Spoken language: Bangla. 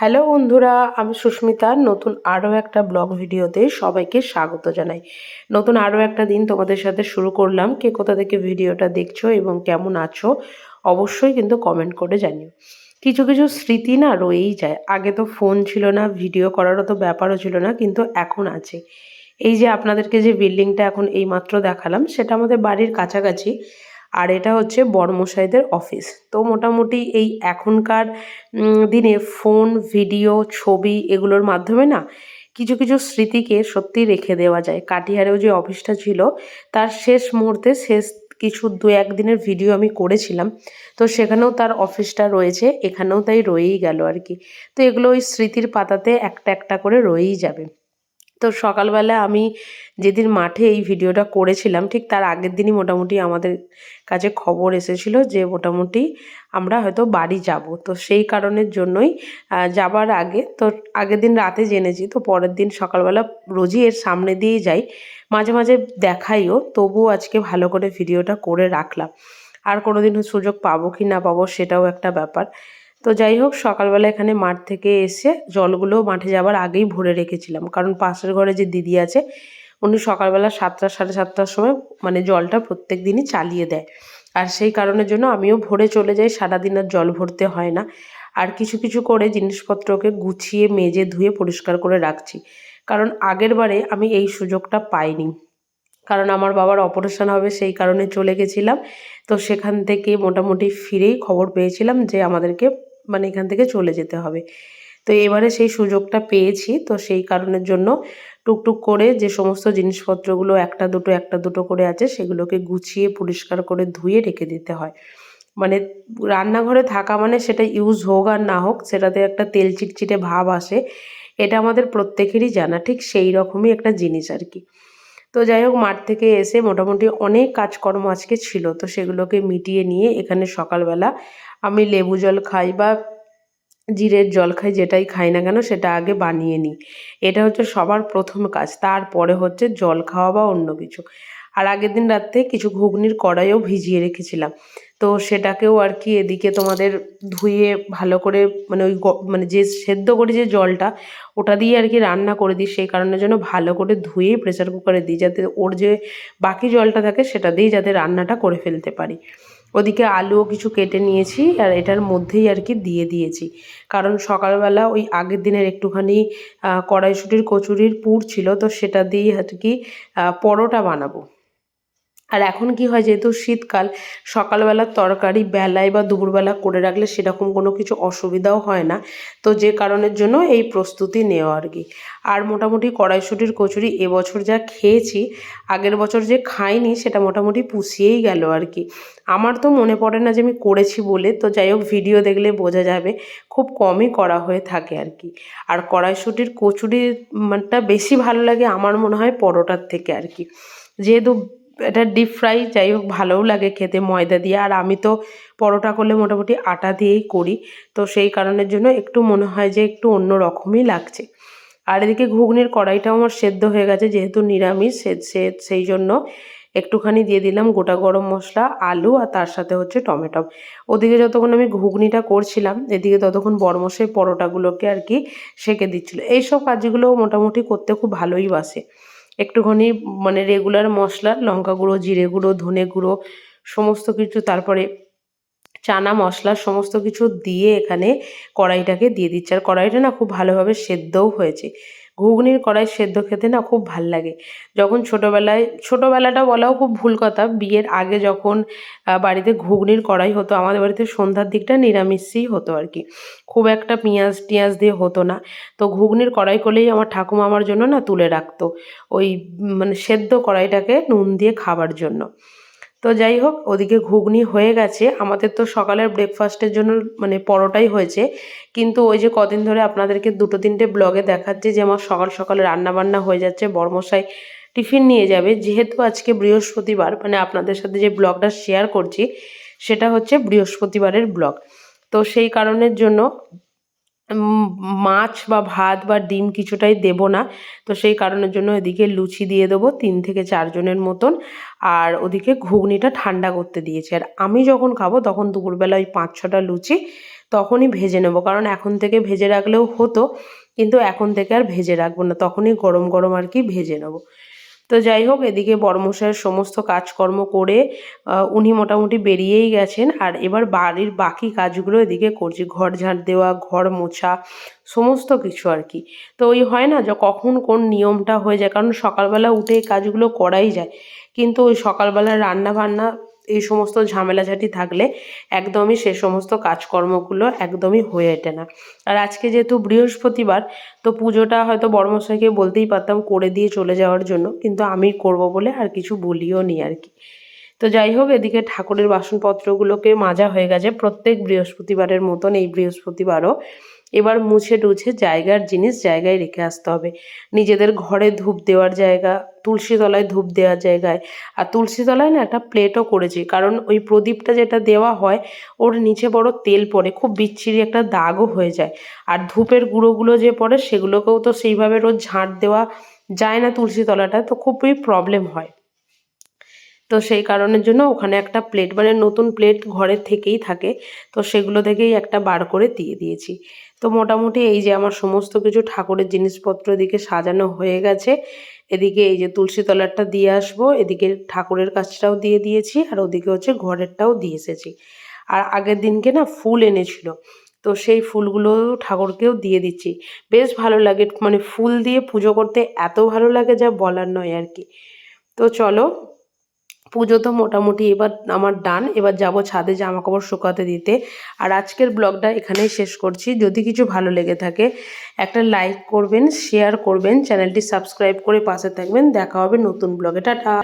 হ্যালো বন্ধুরা, আমি সুস্মিতা। নতুন আরও একটা ব্লগ ভিডিওতে সবাইকে স্বাগত জানাই। নতুন আরও একটা দিন তোমাদের সাথে শুরু করলাম। কে কোথা থেকে ভিডিওটা দেখছ এবং কেমন আছো অবশ্যই কিন্তু কমেন্ট করে জানিও। কিছু কিছু স্মৃতি না রয়েই যায়। আগে তো ফোন ছিল না ভিডিও করারও তো ব্যাপারও ছিল না, কিন্তু এখন আছে। এই যে আপনাদেরকে যে বিল্ডিংটা এখন এইমাত্র দেখালাম, সেটা আমাদের বাড়ির কাছাকাছি। আর এটা হচ্ছে বড়মশাইদের অফিস। তো মোটামুটি এই এখনকার দিনে ফোন, ভিডিও, ছবি এগুলোর মাধ্যমে না কিছু কিছু স্মৃতিকে সত্যি রেখে দেওয়া যায়। কাটিহারেও যে অফিসটা ছিল, তার শেষ মুহূর্তে শেষ কিছু দু একদিনের ভিডিও আমি করেছিলাম। তো সেখানেও তার অফিসটা রয়েছে, এখানেও তাই রয়েই গেল আর কি। তো এগুলো ওই স্মৃতির পাতাতে একটা একটা করে রয়েই যাবে। তো সকালবেলা আমি যেদিন মাঠে এই ভিডিওটা করেছিলাম, ঠিক তার আগের দিনই মোটামুটি আমাদের কাছে খবর এসেছিল যে মোটামুটি আমরা হয়তো বাড়ি যাব। তো সেই কারণের জন্যই যাবার আগে, তো আগের দিন রাতে জেনেছি, তো পরের দিন সকালবেলা রোজই এর সামনে দিয়েই যাই। মাঝে মাঝে দেখাইও, তবুও আজকে ভালো করে ভিডিওটা করে রাখলাম। আর কোনোদিন সুযোগ পাবো কি না পাবো সেটাও একটা ব্যাপার। তো যাই হোক সকালবেলা এখানে মাঠ থেকে এসে জলগুলো মাঠে যাবার আগেই ভরে রেখেছিলাম। কারণ পাশের ঘরে যে দিদি আছে, উনি সকালবেলা সাতটা, সাড়ে সাতটার সময় মানে জলটা প্রত্যেক দিনই চালিয়ে দেয়। আর সেই কারণের জন্য আমিও ভোরে চলে যাই, সারাদিন আর জল ভরতে হয় না। আর কিছু কিছু করে জিনিসপত্রকে গুছিয়ে, মেজে, ধুয়ে পরিষ্কার করে রাখছি। কারণ আগের বারে আমি এই সুযোগটা পাইনি। কারণ আমার বাবার অপারেশন হবে, সেই কারণে চলে গেছিলাম। তো সেখান থেকে মোটামুটি ফিরেই খবর পেয়েছিলাম যে আমাদেরকে মানে এখান থেকে চলে যেতে হবে। তো এবারে সেই সুযোগটা পেয়েছি। তো সেই কারণের জন্য টুকটুক করে যে সমস্ত জিনিসপত্রগুলো একটা দুটো একটা দুটো করে আছে, সেগুলোকে গুছিয়ে, পরিষ্কার করে ধুয়ে রেখে দিতে হয়। মানে রান্নাঘরে থাকা মানে সেটা ইউজ হোক আর না হোক, সেটাতে একটা তেল চিটচিটে ভাব আসে, এটা আমাদের প্রত্যেকেরই জানা। ঠিক সেই রকমই একটা জিনিস আর কি। তো যাই হোক, মাঠ থেকে এসে মোটামুটি অনেক কাজকর্ম আজকে ছিল। তো সেগুলোকে মিটিয়ে নিয়ে এখানে সকালবেলা আমি লেবু জল খাই বা জিরের জল খাই, যেটাই খাই না কেন সেটা আগে বানিয়ে নিই। এটা হচ্ছে সবার প্রথম কাজ। তারপরে হচ্ছে জল খাওয়া বা অন্য কিছু। আর আগের দিন রাত্রে কিছু ঘুগনির কড়াইও ভিজিয়ে রেখেছিলাম। তো সেটাকেও আর কি এদিকে তোমাদের ধুয়ে ভালো করে মানে ওই মানে যে সেদ্ধ করে যে জলটা, ওটা দিয়ে আর কি রান্না করে দিই। সেই কারণের জন্য ভালো করে ধুয়ে প্রেসার কুকারে দিই, যাতে ওর যে বাকি জলটা থাকে সেটা দিয়েই যাতে রান্নাটা করে ফেলতে পারি। ওদিকে আলুও কিছু কেটে নিয়েছি আর এটার মধ্যেই আর কি দিয়ে দিয়েছি। কারণ সকালবেলা ওই আগের দিনের একটুখানি কড়াইশুটির কচুরির পুর ছিল, তো সেটা দিয়েই আর কি পরোটা বানাবো। আর এখন কি হয় যেহেতু শীতকাল সকালবেলার তরকারি বেলায় বা দুপুরবেলা করে রাখলে সেরকম কোনো কিছু অসুবিধাও হয় না। তো যে কারণের জন্য এই প্রস্তুতি নেওয়া আর কি। আর মোটামুটি কড়াইশুটির কচুরি এবছর যা খেয়েছি, আগের বছর যে খাইনি সেটা মোটামুটি পুষিয়েই গেল আর কি। আমার তো মনে পড়ে না যে আমি করেছি বলে, তো যাই হোক ভিডিও দেখলে বোঝা যাবে খুব কমই করা হয়ে থাকে আর কি। আর কড়াইশুটির কচুরির মানটা বেশি ভালো লাগে আমার মনে হয় পরোটার থেকে আর কি। যেহেতু এটা ডিপ ফ্রাই যাই হোক, ভালোও লাগে খেতে ময়দা দিয়ে। আর আমি তো পরোটা করলে মোটামুটি আটা দিয়েই করি। তো সেই কারণের জন্য একটু মনে হয় যে একটু অন্য রকমই লাগছে। আর এদিকে ঘুগনির কড়াইটাও আমার সেদ্ধ হয়ে গেছে, যেহেতু নিরামিষ, সে- সেই জন্য একটুখানি দিয়ে দিলাম গোটা গরম মশলা, আলু আর তার সাথে হচ্ছে টমেটো। ওদিকে যতক্ষণ আমি ঘুগনিটা করছিলাম, এদিকে ততক্ষণ বরমশাই পরোটাগুলোকে আর কি সেঁকে দিচ্ছিল। এইসব কাজগুলো মোটামুটি করতে খুব ভালোই বাসে। একটুখানি মানে রেগুলার মশলা, লঙ্কা গুঁড়ো, জিরে গুঁড়ো, ধনে গুঁড়ো, সমস্ত কিছু তারপরে চানা মশলা সমস্ত কিছু দিয়ে এখানে কড়াইটাকে দিয়ে দিচ্ছে। আর কড়াইটা না খুব ভালোভাবে সেদ্ধও হয়েছে। ঘুগনির কড়াই সেদ্ধ খেতে না খুব ভালো লাগে। যখন ছোটোবেলায়, ছোটোবেলাটা বলাও খুব ভুল কথা, বিয়ের আগে যখন বাড়িতে ঘুগনির কড়াই হতো, আমাদের বাড়িতে সন্ধ্যার দিকটা নিরামিষই হতো আর কি। খুব একটা পেঁয়াজ টিয়াজ দিয়ে হতো না। তো ঘুগনির কড়াই করলেই আমার ঠাকুমা আমার জন্য না তুলে রাখতো। ওই মানে সেদ্ধ কড়াইটাকে নুন দিয়ে খাবার জন্য। তো যাই হোক, ওদিকে ঘুগনি হয়ে গেছে। আমাদের তো সকালের ব্রেকফাস্টের জন্য মানে পরোটাই হয়েছে। কিন্তু ওই যে কদিন ধরে আপনাদেরকে দুটো তিনটে ব্লগে দেখাচ্ছে যে আমার সকাল সকাল রান্না বান্না হয়ে যাচ্ছে বর্মশাই টিফিন নিয়ে যাবে। যেহেতু আজকে বৃহস্পতিবার মানে আপনাদের সাথে যে ব্লগটা শেয়ার করছি, সেটা হচ্ছে বৃহস্পতিবারের ব্লগ তো সেই কারণের জন্য মাছ বা ভাত বা ডিম কিছুটাই দেবো না। তো সেই কারণের জন্য এদিকে লুচি দিয়ে দেবো তিন থেকে চারজনের মতন। আর ওদিকে ঘুগনিটা ঠান্ডা করতে দিয়েছে। আর আমি যখন খাব তখন দুপুরবেলা ওই পাঁচ ছটা লুচি তখনই ভেজে নেব। কারণ এখন থেকে ভেজে রাখলেও হতো, কিন্তু এখন থেকে আর ভেজে রাখব না। তখনই গরম গরম আর কি ভেজে নেব। তো যাই হোক, এদিকে বর্মশাইয়ের সমস্ত কাজকর্ম করে উনি মোটামুটি বেরিয়েই গেছেন। আর এবার বাড়ির বাকি কাজগুলো এদিকে করছি। ঘর ঝাঁট দেওয়া, ঘর মোছা, সমস্ত কিছু আর কি। তো ওই হয় না যে কখন কোন নিয়মটা হয়ে যায়, কারণ সকালবেলা উঠে এই কাজগুলো করাই যায়। কিন্তু ওই সকালবেলা রান্না বান্না এই সমস্ত ঝামেলাঝাটি থাকলে একদমই সে সমস্ত কাজকর্মগুলো একদমই হয়ে ওঠে না। আর আজকে যেহেতু বৃহস্পতিবার, তো পুজোটা হয়তো বড়মশাইকে বলতেই পারতাম করে দিয়ে চলে যাওয়ার জন্য, কিন্তু আমি করব বলে আর কিছু বলিও নি আর কি। তো যাই হোক, এদিকে ঠাকুরের বাসনপত্রগুলোকে মাজা হয়ে গেছে প্রত্যেক বৃহস্পতিবারের মতন, এই বৃহস্পতিবারও। এবার মুছে টুছে জায়গার জিনিস জায়গায় রেখে আসতে হবে। নিজেদের ঘরে ধূপ দেওয়ার জায়গা তুলসী তলায় ধূপ দেওয়ার জায়গায়। আর তুলসী তলায় না একটা প্লেটও করেছি, কারণ ওই প্রদীপটা যেটা দেওয়া হয়, ওর নিচে বড় তেল পড়ে, খুব বিচ্ছিরি একটা দাগও হয়ে যায়। আর ধূপের গুঁড়োগুলো যে পড়ে, সেগুলোকেও তো সেইভাবে রোজ ঝাঁট দেওয়া যায় না তুলসী তলাটা তো খুবই প্রবলেম হয়। তো সেই কারণের জন্য ওখানে একটা প্লেট মানে নতুন প্লেট ঘরের থেকেই থাকে, তো সেগুলো থেকেই একটা বার করে দিয়ে দিয়েছি। তো মোটামুটি এই যে আমার সমস্ত কিছু ঠাকুরের জিনিসপত্র এদিকে সাজানো হয়ে গেছে। এদিকে এই যে তুলসী তলারটা দিয়ে আসব, এদিকে ঠাকুরের কাজটাও দিয়ে দিয়েছি আর ওদিকে হচ্ছে ঘরেরটাও দিয়ে এসেছি। আর আগের দিনকে না ফুল এনেছিল, তো সেই ফুলগুলো ঠাকুরকেও দিয়ে দিচ্ছি। বেশ ভালো লাগে মানে ফুল দিয়ে পুজো করতে এত ভালো লাগে যা বলার নয় আর কি। তো চলো পুজো তো মোটামুটি এবার আমার ডান এবার যাব ছাদে জামা কাপড় শুকাতে দিতে। আর আজকের ব্লগটা এখানেই শেষ করছি। যদি কিছু ভালো লেগে থাকে, একটা লাইক করবেন শেয়ার করবেন চ্যানেলটি সাবস্ক্রাইব করে পাশে থাকবেন। দেখা হবে নতুন ব্লগে টাটা!